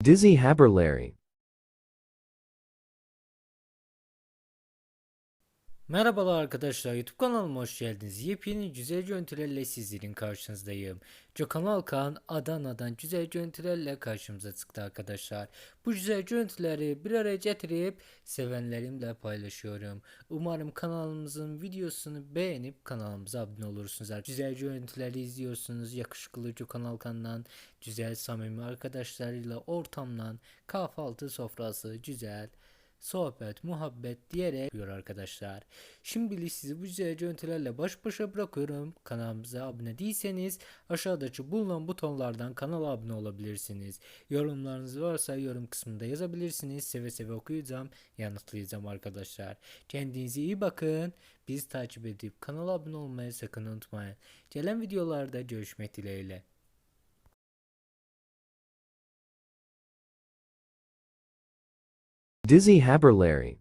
Dizzy Haberlary Merhabalar arkadaşlar YouTube kanalıma hoş geldiniz. Yepyeni güzel görüntülerle sizlerin karşınızdayım. Gökhan Alkan Adana'dan güzel görüntülerle karşımıza çıktı arkadaşlar. Bu güzel görüntüleri bir araya getirip sevenlerimle paylaşıyorum. Umarım kanalımızın videosunu beğenip kanalımıza abone olursunuz. Güzel görüntüleri izliyorsunuz. Yakışıklı Gökhan Alkan'dan güzel samimi arkadaşlarıyla ortamdan kahvaltı sofrası güzel sohbet, muhabbet diyerek yapıyor arkadaşlar. Şimdilik sizi bu güzel görüntülerle baş başa bırakıyorum. Kanalımıza abone değilseniz aşağıdaki bulunan butonlardan kanala abone olabilirsiniz. Yorumlarınız varsa yorum kısmında yazabilirsiniz. Seve seve okuyacağım, yanıtlayacağım arkadaşlar. Kendinize iyi bakın. Bizi takip edip kanala abone olmayı sakın unutmayın. Gelen videolarda görüşmek dileğiyle. Dizzy Haberlary